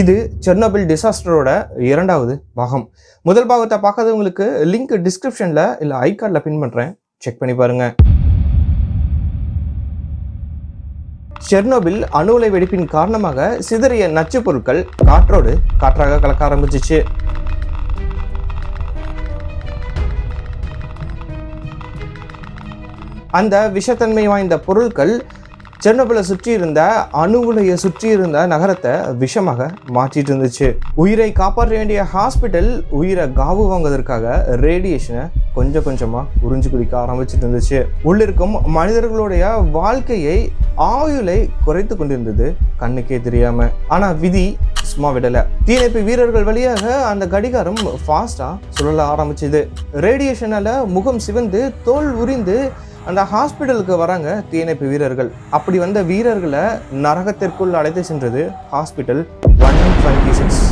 இது செர்னோபில் டிசாஸ்டரோட இரண்டாவது பாகம். முதல் பாகத்தை பார்க்காதவங்களுக்கு லிங்க் டிஸ்கிரிப்ஷனில் இல்லை ஐகார்டில் பின் பண்ணுறேன் செக் பண்ணி பாருங்கள் செர்னோபில் அணு உலை வெடிப்பின் காரணமாக சிதறிய நச்சுப் பொருட்கள் காற்றோடு காற்றாக கலக்க ஆரம்பிச்சிச்சு. அந்த விஷத்தன்மை வாய்ந்த பொருட்கள் செர்னோபிலை சுற்றி இருந்த அணு உலையை சுற்றி இருந்த நகரத்தை விஷமாக மாற்றிட்டு இருந்துச்சு. உயிரை காப்பாற்ற வேண்டிய ஹாஸ்பிட்டல் உயிரை காவு வாங்குவதற்காக ரேடியேஷனை கொஞ்சம் கொஞ்சமாக உறிஞ்சு குடிக்க ஆரம்பிச்சிட்டு இருந்துச்சு. உள்ளிருக்கும் மனிதர்களுடைய வாழ்க்கையை ஆயுளை குறைத்து கொண்டிருந்தது கண்ணுக்கே தெரியாம. ஆனா விதி சும்மா விடல. தீயணைப்பு வீரர்கள் வழியாக அந்த கடிகாரம் ஃபாஸ்டா சுழல ஆரம்பிச்சது. ரேடியேஷனால முகம் சிவந்து தோல் உரிந்து அந்த ஹாஸ்பிட்டலுக்கு வராங்க தீயணைப்பு வீரர்கள். அப்படி வந்த வீரர்களை நரகத்திற்குள் அழைத்து சென்றது ஹாஸ்பிட்டல் ஒன் டுவெண்ட்டி சிக்ஸ்.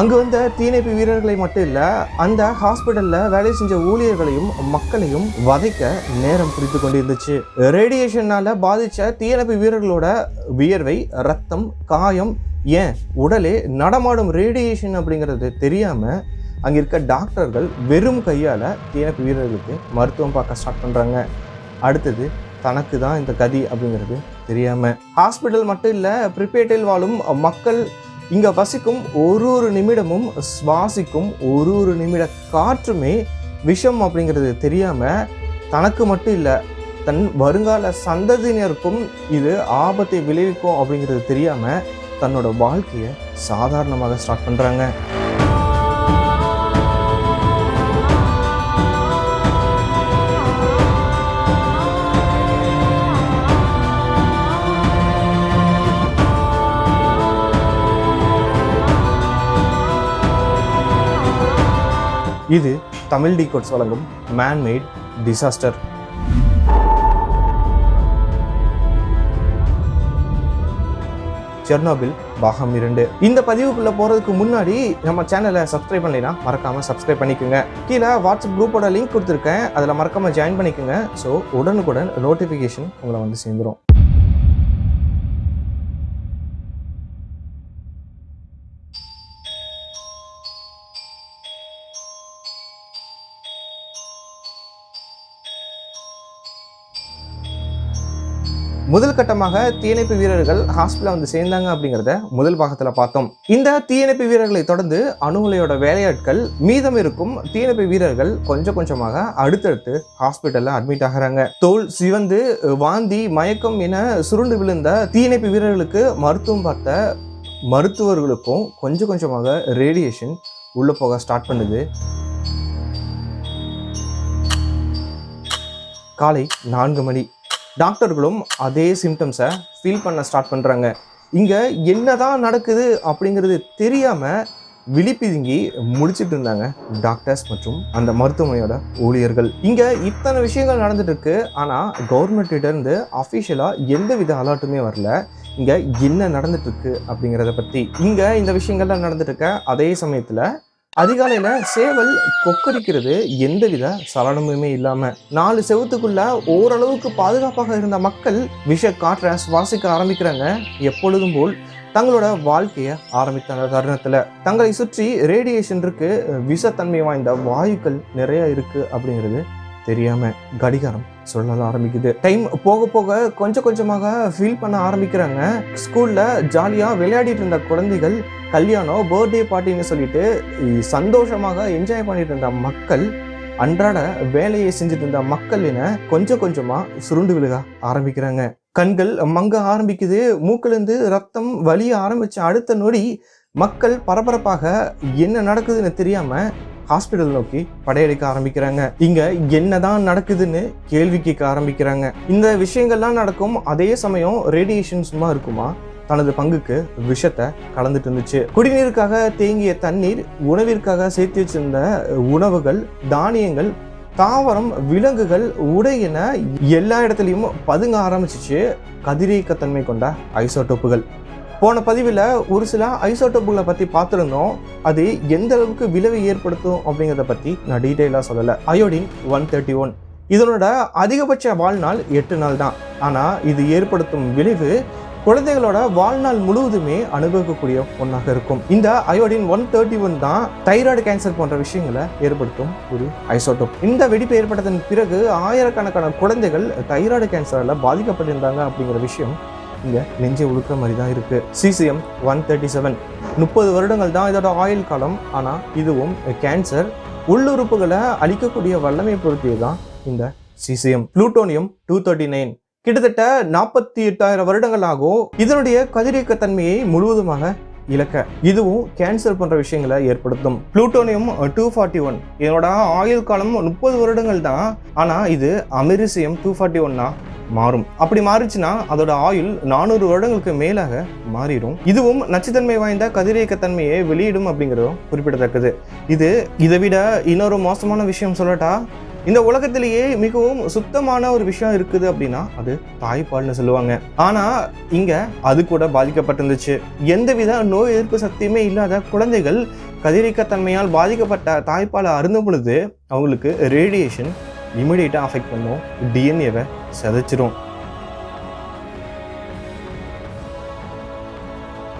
அங்கு வந்த தீயணைப்பு வீரர்களை மட்டும் இல்லை அந்த ஹாஸ்பிட்டலில் வேலை செஞ்ச ஊழியர்களையும் மக்களையும் வதைக்க நேரம் குறித்து கொண்டிருந்துச்சு. ரேடியேஷனால் பாதித்த தீயணைப்பு வீரர்களோட வியர்வை ரத்தம் காயம் ஏன்? உடலே நடமாடும் ரேடியேஷன் அப்படிங்கிறது தெரியாமல் அங்கே இருக்க டாக்டர்கள் வெறும் கையால் தீயணைப்பு வீரர்களுக்கு மருத்துவம் பார்க்க ஸ்டார்ட் பண்ணுறாங்க அடுத்தது தனக்கு தான் இந்த கதி அப்படிங்கிறது தெரியாமல் ஹாஸ்பிட்டல் மட்டும் இல்லை ப்ரிப்பேட்டில் வாழும் மக்கள் இங்கே வசிக்கும் ஒரு ஒரு நிமிடமும் சுவாசிக்கும் ஒரு ஒரு நிமிட காற்றுமே விஷம் அப்படிங்கிறது தெரியாமல் தனக்கு மட்டும் இல்லை தன் வருங்கால சந்ததியினருக்கும் இது ஆபத்தை விளைவிக்கும் அப்படிங்கிறது தெரியாமல் தன்னோட வாழ்க்கையை சாதாரணமாக ஸ்டார்ட் பண்றாங்க. இது தமிழ் டிகோட்ஸ் வழங்கும் மேன்மேட் டிசாஸ்டர் செர்னோபில் பாகம் இரண்டு. இந்த பதிவுக்குள்ள போறதுக்கு முன்னாடி நம்ம சேனலை சப்ஸ்கிரைப் பண்ணலைன்னா மறக்காம சப்ஸ்கிரைப் பண்ணிக்கோங்க. கீழே வாட்ஸ்அப் குரூப்போட லிங்க் கொடுத்துருக்கேன். அதில் மறக்காம ஜாயின் பண்ணிக்கோங்க. ஸோ உடனுக்குடன் நோட்டிஃபிகேஷன் உங்களை வந்து சேர்ந்துரும். முதல் கட்டமாக தீயணைப்பு வீரர்கள் ஹாஸ்பிட்டலில் வந்து சேர்ந்தாங்க அப்படிங்கிறத முதல் பாகத்தில் பார்த்தோம். இந்த தீயணைப்பு வீரர்களை தொடர்ந்து அணுகுலையோட வேலையாட்கள் மீதம் இருக்கும் தீயணைப்பு வீரர்கள் கொஞ்சம் கொஞ்சமாக அடுத்தடுத்து ஹாஸ்பிட்டலில் அட்மிட் ஆகிறாங்க. தோல் சிவந்து வாந்தி மயக்கம் என சுருண்டு விழுந்த தீயணைப்பு வீரர்களுக்கு மருத்துவம் பார்த்த மருத்துவர்களுக்கும் கொஞ்சம் கொஞ்சமாக ரேடியேஷன் உள்ளே போக ஸ்டார்ட் பண்ணுது. காலை நான்கு மணி. டாக்டர்களும் அதே சிம்டம்ஸை ஃபீல் பண்ண ஸ்டார்ட் பண்ணுறாங்க இங்கே என்னதான் நடக்குது அப்படிங்கிறது தெரியாமல் விழிப்பிதுங்கி முடிச்சிட்டு இருந்தாங்க டாக்டர்ஸ் மற்றும் அந்த மருத்துவமனையோட ஊழியர்கள். இங்கே இத்தனை விஷயங்கள் நடந்துட்டு இருக்கு ஆனால் கவர்மெண்ட் இருந்து அஃபிஷியலாக எந்த வித அலர்ட்டுமே வரல. இங்கே என்ன நடந்துட்டு இருக்கு அப்படிங்கிறத பற்றி இங்கே இந்த விஷயங்கள்லாம் நடந்துட்டு இருக்க அதே சமயத்தில் அதிகாலையில் சேவல் கொக்கரிக்கிறது எந்தவித சலனமுமே இல்லாமல் நாலு செவத்துக்குள்ள ஓரளவுக்கு பாதுகாப்பாக இருந்த மக்கள் விஷ காற்றை சுவாசிக்க ஆரம்பிக்கிறாங்க. எப்பொழுதும் போல் தங்களோட வாழ்க்கையை ஆரம்பித்த தருணத்தில். தங்களை சுற்றி ரேடியேஷன் இருக்கு விஷத்தன்மை வாய்ந்த வாயுக்கள் நிறைய இருக்கு அப்படிங்கிறது தெரியாமல் கடிகாரம் சொல்லல ஆரம்பிக்குது. டைம் போக போக கொஞ்சம் கொஞ்சமாக ஃபீல் பண்ண ஆரம்பிக்கிறாங்க. ஸ்கூலில் ஜாலியாக விளையாடிட்டு இருந்த குழந்தைகள் கல்யாணம் பர்த்டே பார்ட்டின்னு சொல்லிட்டு சந்தோஷமாக என்ஜாய் பண்ணிட்டு இருந்த மக்கள் அன்றாட வேலையை செஞ்சுட்டு இருந்த மக்கள் என கொஞ்சம் கொஞ்சமாக சுருண்டு விழுக ஆரம்பிக்கிறாங்க. கண்கள் மங்க ஆரம்பிக்குது. மூக்கிலிருந்து ரத்தம் வலிய ஆரம்பிச்ச அடுத்த நொடி மக்கள் பரபரப்பாக என்ன நடக்குதுன்னு தெரியாமல் ஹாஸ்பிட்டல் நோக்கி படையெடுக்க ஆரம்பிக்கிறாங்க. இங்க என்னதான் நடக்குதுன்னு கேள்வி கேட்க ஆரம்பிக்கிறாங்க. இந்த விஷயங்கள்லாம் நடக்கும் அதே சமயம் ரேடியேஷன் சும்மா இருக்குமா? தனது பங்குக்கு விஷத்தை கலந்துட்டு இருந்துச்சு. குடிநீருக்காக தேங்கிய தண்ணீர் உணவிற்காக சேர்த்து வச்சிருந்த உணவுகள் தானியங்கள் தாவரம் விலங்குகள் உடை என எல்லா இடத்துலையும் பதுங்க ஆரம்பிச்சிச்சு கதிரியக்கத்தன்மை கொண்ட ஐசோட்டோப்புகள் போன பதிவில் ஒரு சில ஐசோட்டோப்புகளை பற்றி பார்த்துருந்தோம். அது எந்த அளவுக்கு விளைவை ஏற்படுத்தும் அப்படிங்கிறத பற்றி நான் டீட்டெயிலாக சொல்லலை. Iodine one thirty one. இதனோட அதிகபட்ச வாழ்நாள் எட்டு நாள் தான். ஆனால் இது ஏற்படுத்தும் விளைவு குழந்தைகளோட வாழ்நாள் முழுவதுமே அனுபவிக்கக்கூடிய ஒன்றாக இருக்கும். இந்த அயோடின் ஒன் தேர்ட்டி ஒன் தான் தைராய்டு கேன்சர் போன்ற விஷயங்களை ஏற்படுத்தும் ஒரு ஐசோட்டோப் இந்த வெடிப்பு ஏற்பட்டதன் பிறகு ஆயிரக்கணக்கான குழந்தைகள் தைராய்டு கேன்சரால் பாதிக்கப்பட்டிருந்தாங்க அப்படிங்கிற விஷயம் இங்கே நெஞ்சை உழுக்கிற மாதிரி தான் இருக்குது சிசிஎம் ஒன் தேர்ட்டி செவன் முப்பது வருடங்கள் தான் இதோட ஆயுள் காலம். ஆனால் இதுவும் கேன்சர் உள்ளுறுப்புகளை அழிக்கக்கூடிய வல்லமை பொறுத்தியது தான் இந்த CCM plutonium two thirty nine கிட்டத்தட்ட நாற்பத்தி எட்டாயிரம் வருடங்கள் ஆகும். இதனுடைய கதிரியக்க தன்மையை முழுவதுமாக இழக்க இதுவும் கேன்சல் பண்ணுற விஷயங்களை ஏற்படுத்தும். புளூட்டோனியம் டூ ஃபார்ட்டி ஒன் இதனோட ஆயுள் காலம் முப்பது வருடங்கள் தான். ஆனால் இது அமெரிசியம் டூ ஃபார்ட்டி ஒன்னா மாறும். அப்படி மாறிச்சுன்னா அதோட ஆயுள் நானூறு வருடங்களுக்கு மேலாக மாறிடும். இதுவும் நச்சுத்தன்மை வாய்ந்த கதிரியக்க தன்மையை வெளியிடும் அப்படிங்கிறதும் குறிப்பிடத்தக்கது. இது இதை விட இன்னொரு மோசமான விஷயம் சொல்லட்டா? இந்த உலகத்திலேயே மிகவும் சுத்தமான ஒரு விஷயம் இருக்குது அப்படின்னா அது தாய்ப்பால்னு சொல்லுவாங்க. ஆனா இங்க அது கூட பாதிக்கப்பட்டிருந்துச்சு. எந்தவித நோய் எதிர்ப்பு சக்தியுமே இல்லாத குழந்தைகள் கதிரிக்கத்தன்மையால் பாதிக்கப்பட்ட தாய்ப்பாலை அருந்தும் பொழுது அவங்களுக்கு ரேடியேஷன் இமிடியேட்டாக அஃபெக்ட் பண்ணும். டிஎன்ஏவை சிதைச்சிரும்.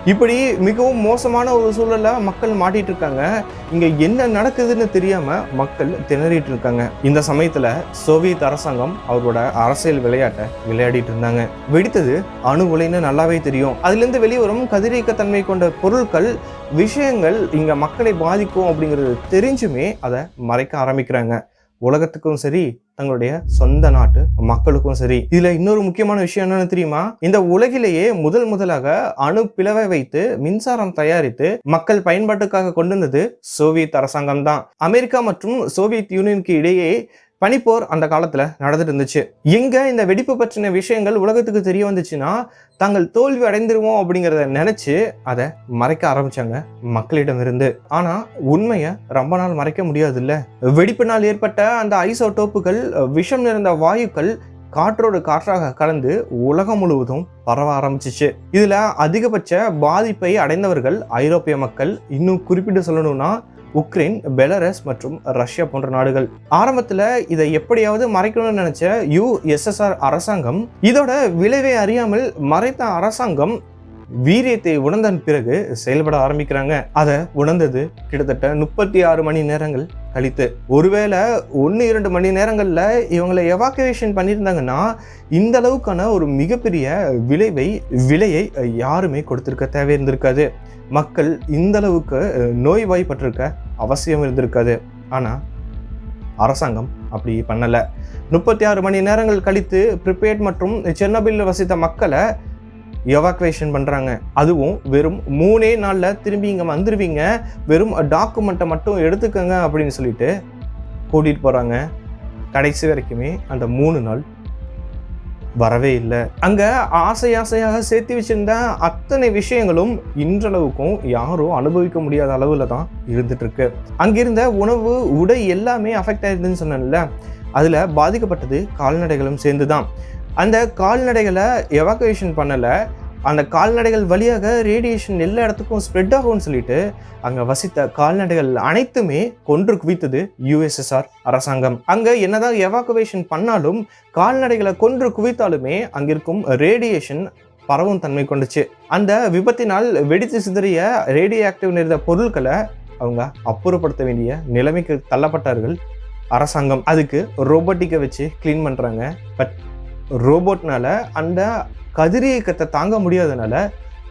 இப்படி மிகவும் மோசமான ஒரு சூழலில் மக்கள் மாட்டிட்டு இருக்காங்க இங்கே என்ன நடக்குதுன்னு தெரியாமல் மக்கள் திணறிட்டு இருக்காங்க இந்த சமயத்தில் சோவியத் அரசாங்கம் அவரோட அரசியல் விளையாட்டை விளையாடிட்டு இருந்தாங்க. வெடித்தது அணு உலைன்னு நல்லாவே தெரியும். அதுலேருந்து வெளிவரும் கதிரியக்கத்தன்மை கொண்ட பொருட்கள் விஷயங்கள் இங்கே மக்களை பாதிக்கும் அப்படிங்கிறது தெரிஞ்சுமே அதை மறைக்க ஆரம்பிக்கிறாங்க. உலகத்துக்கும் சரி தங்களுடைய சொந்த நாட்டு மக்களுக்கும் சரி. இதுல இன்னொரு முக்கியமான விஷயம் என்னன்னு தெரியுமா? இந்த உலகிலேயே முதல் முதலாக அணு பிளவை வைத்து மின்சாரம் தயாரித்து மக்கள் பயன்பாட்டுக்காக கொண்டு வந்தது சோவியத் அரசாங்கம் தான் அமெரிக்கா மற்றும் சோவியத் யூனியனுக்கு இடையே பனிப்போர் அந்த காலத்தில் நடந்துட்டு இருந்துச்சு. எங்கே இந்த வெடிப்பு பற்றின விஷயங்கள் உலகத்துக்கு தெரிய வந்துச்சுன்னா தாங்கள் தோல்வி அடைந்துருவோம் அப்படிங்கிறத நினச்சி அதை மறைக்க ஆரம்பித்தாங்க மக்களிடமிருந்து. ஆனால் உண்மையை ரொம்ப நாள் மறைக்க முடியாதுல்ல? வெடிப்பினால் ஏற்பட்ட அந்த ஐசோடோப்புகள் விஷம் நிறைந்த வாயுக்கள் காற்றோடு காற்றாக கலந்து உலகம் முழுவதும் பரவ ஆரம்பிச்சிச்சு. இதில் அதிகபட்ச பாதிப்பை அடைந்தவர்கள் ஐரோப்பிய மக்கள். இன்னும் குறிப்பிட்டு சொல்லணும்னா உக்ரைன் பெலரஸ் மற்றும் ரஷ்யா போன்ற நாடுகள். ஆரம்பத்தில் இதை எப்படியாவது மறைக்கணும்னு நினைச்ச யுஎஸ்எஸ்ஆர் அரசாங்கம் இதோட விளைவை அறியாமல் மறைத்த அரசாங்கம் வீரியத்தை உணர்ந்தன் பிறகு செயல்பட ஆரம்பிக்கிறாங்க. அதை உணர்ந்தது கிட்டத்தட்ட முப்பத்தி ஆறு மணி நேரங்கள் கழித்து. ஒருவேளை ஒன்று இரண்டு மணி நேரங்களில் இவங்களை எவாக்குவேஷன் பண்ணியிருந்தாங்கன்னா இந்த அளவுக்கான ஒரு மிகப்பெரிய விளைவை விலையை யாருமே கொடுத்துருக்க தேவை இருந்திருக்காது மக்கள் இந்தளவுக்கு நோய்வாய்ப்பட்டிருக்க அவசியம் இருந்திருக்காது. ஆனால் அரசாங்கம் அப்படி பண்ணலை. முப்பத்தி ஆறு மணி நேரங்கள் கழித்து ப்ரிப்பேர்ட் மற்றும் சென்னபில் வசித்த மக்களை எவாக்குவேஷன் பண்ணுறாங்க அதுவும் வெறும் மூணே நாளில் திரும்பி இங்கே வந்துடுவீங்க வெறும் டாக்குமெண்ட்டை மட்டும் எடுத்துக்கங்க அப்படின்னு சொல்லிட்டு கூட்டிகிட்டு போகிறாங்க கடைசி வரைக்குமே அந்த மூணு நாள் வரவே இல்லை. அங்கே ஆசை ஆசையாக சேர்த்து வச்சிருந்த அத்தனை விஷயங்களும் இன்றளவுக்கும் யாரும் அனுபவிக்க முடியாத அளவில் தான் இருந்துட்டுருக்கு. அங்கிருந்த உணவு உடை எல்லாமே அஃபெக்ட் ஆயிருதுன்னு சொன்னேன்ல. அதில் பாதிக்கப்பட்டது கால்நடைகளும் சேர்ந்து தான் அந்த கால்நடைகளை எவாக்குவேஷன் பண்ணலை. அந்த கால்நடைகள் வழியாக ரேடியேஷன் எல்லா இடத்துக்கும் ஸ்ப்ரெட் ஆகும்னு சொல்லிட்டு அங்கே வசித்த கால்நடைகள் அனைத்துமே கொன்று குவித்தது யுஎஸ்எஸ்ஆர் அரசாங்கம். அங்கே என்னதான் எவாக்குவேஷன் பண்ணாலும் கால்நடைகளை கொன்று குவித்தாலுமே அங்கிருக்கும் ரேடியேஷன் பரவும் தன்மை கொண்டுச்சு. அந்த விபத்தினால் வெடித்து சிதறிய ரேடியோ ஆக்டிவ் நிறைந்த பொருட்களை அவங்க அப்புறப்படுத்த வேண்டிய நிலைமைக்கு தள்ளப்பட்டார்கள் அரசாங்கம். அதுக்கு ரோபோட்டிக்கை வச்சு க்ளீன் பண்ணுறாங்க பட் ரோபோட்னால அந்த கதிரியக்கத்தை தாங்க முடியாதனால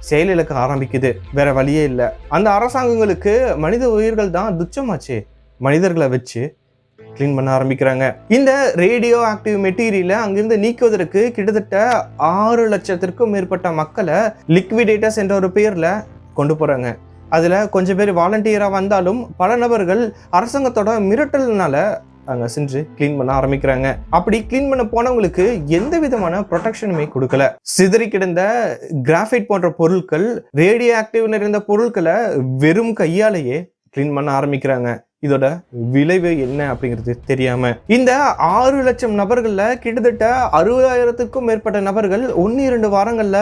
செயலிழக்க ஆரம்பிக்குது. வேற வழியே இல்லை. அந்த அரசாங்கங்களுக்கு மனித உயிர்கள் தான் துச்சமாச்சு. மனிதர்களை வச்சு க்ளீன் பண்ண ஆரம்பிக்கிறாங்க. இந்த ரேடியோ ஆக்டிவ் மெட்டீரியலை அங்கிருந்து நீக்குவதற்கு கிட்டத்தட்ட ஆறு லட்சத்திற்கும் மேற்பட்ட மக்களை லிக்விடேட்டர்ஸ் என்ற ஒரு பேரில் கொண்டு போகிறாங்க அதில் கொஞ்சம் பேர் வாலண்டியராக வந்தாலும் பல நபர்கள் அரசாங்கத்தோட மிரட்டல்னால அங்கே சென்று க்ளீன் பண்ண ஆரம்பிக்கிறாங்க. அப்படி க்ளீன் பண்ண போனவங்களுக்கு எந்த விதமான ப்ரொடெக்ஷனுமே கொடுக்கல. சிதறி கிடந்த கிராஃபைட் போன்ற பொருட்கள் ரேடியோ ஆக்டிவ் நிறைந்த பொருட்களை வெறும் கையாலேயே க்ளீன் பண்ண ஆரம்பிக்கிறாங்க. இதோட விளைவு என்ன அப்படிங்கிறது தெரியாம. இந்த ஆறு லட்சம் நபர்கள்ல கிட்டத்தட்ட அறுபதாயிரத்துக்கும் மேற்பட்ட நபர்கள் ஒன்று இரண்டு வாரங்கள்ல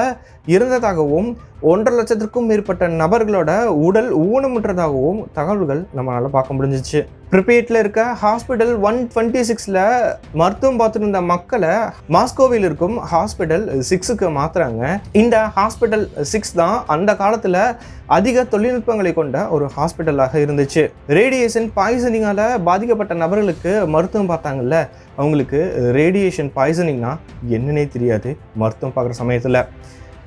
இறந்ததாகவும் ஒன்றரை லட்சத்திற்கும் மேற்பட்ட நபர்களோட உடல் ஊனமுற்றதாகவும் தகவல்கள் நம்மளால பார்க்க முடிஞ்சிச்சு. ப்ரிபேட்டில் இருக்க ஹாஸ்பிட்டல் ஒன் டுவெண்ட்டி சிக்ஸில் மருத்துவம் பார்த்துருந்த மக்களை மாஸ்கோவில் இருக்கும் ஹாஸ்பிட்டல் சிக்ஸுக்கு மாற்றுறாங்க இந்த ஹாஸ்பிட்டல் சிக்ஸ் தான் அந்த காலத்தில் அதிக தொழில்நுட்பங்களை கொண்ட ஒரு ஹாஸ்பிட்டலாக இருந்துச்சு. ரேடியேஷன் பாய்சனிங்கால் பாதிக்கப்பட்ட நபர்களுக்கு மருத்துவம் பார்த்தாங்கல்ல அவங்களுக்கு ரேடியேஷன் பாய்சனிங்னா என்னன்னே தெரியாது மருத்துவம் பார்க்குற சமயத்தில்.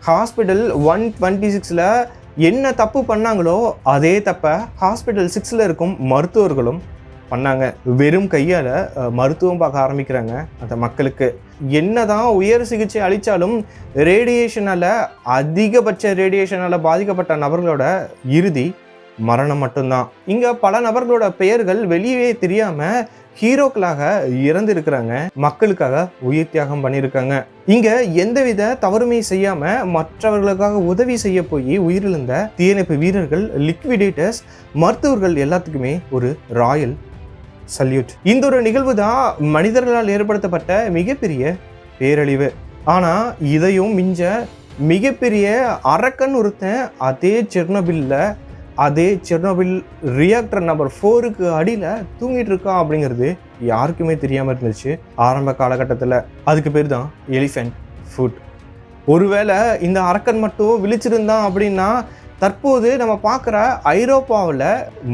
ஹாஸ்பிட்டல் ஒன் டுவெண்ட்டி சிக்ஸில் என்ன தப்பு பண்ணாங்களோ அதே தப்பை ஹாஸ்பிட்டல் சிக்ஸில் இருக்கும் மருத்துவர்களும் பண்ணாங்க. வெறும் கையால் மருத்துவம் பார்க்க ஆரம்பிக்கிறாங்க அந்த மக்களுக்கு. என்னதான் உயர் சிகிச்சை அளித்தாலும் ரேடியேஷனால் அதிகபட்ச ரேடியேஷனால் பாதிக்கப்பட்ட நபர்களோட இறுதி மரணம் மட்டும்தான். இங்கே பல நபர்களோட பெயர்கள் வெளியே தெரியாமல் ஹீரோக்களாக இறந்திருக்கிறாங்க. மக்களுக்காக உயிர் தியாகம் பண்ணியிருக்காங்க. இங்க எந்தவித தவறுமே செய்யாம மற்றவர்களுக்காக உதவி செய்ய போய் உயிரிழந்த தீயணைப்பு வீரர்கள் லிக்விடேட்டர்ஸ் மருத்துவர்கள் எல்லாத்துக்குமே ஒரு ராயல் சல்யூட். இந்த ஒரு நிகழ்வு தான் மனிதர்களால் ஏற்படுத்தப்பட்ட மிகப்பெரிய பேரழிவு. ஆனால் இதையும் மிஞ்ச மிகப்பெரிய அரக்கன் ஒருத்தன் அதே செர்னபில்ல அதே செர்னோபில் ரியாக்டர் நம்பர் ஃபோருக்கு அடியில் தூங்கிட்டு இருக்கான் அப்படிங்கிறது யாருக்குமே தெரியாமல் இருந்துச்சு. ஆரம்ப காலகட்டத்தில் அதுக்கு பேர் தான் எலிஃபென்ட் ஃபுட். ஒருவேளை இந்த அரக்கன் மட்டும் விழிச்சிருந்தான் அப்படின்னா தற்போது நம்ம பார்க்குற ஐரோப்பாவில்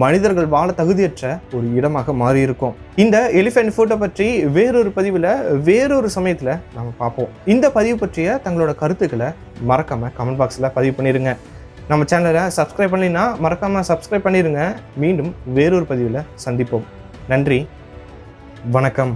மனிதர்கள் வாழ தகுதியற்ற ஒரு இடமாக மாறி இருக்கும் இந்த எலிஃபென்ட் ஃபுட்டை பற்றி வேறொரு பதிவில் வேறொரு சமயத்தில் நம்ம பார்ப்போம். இந்த பதிவு பற்றிய தங்களோட கருத்துக்களை மறக்காமல் கமெண்ட் பாக்ஸில் பதிவு பண்ணிடுங்க நம்ம சேனலை சப்ஸ்கிரைப் பண்ணினா மறக்காமல் சப்ஸ்கிரைப் பண்ணிடுங்க மீண்டும் வேறொரு பதிவில் சந்திப்போம். நன்றி. வணக்கம்.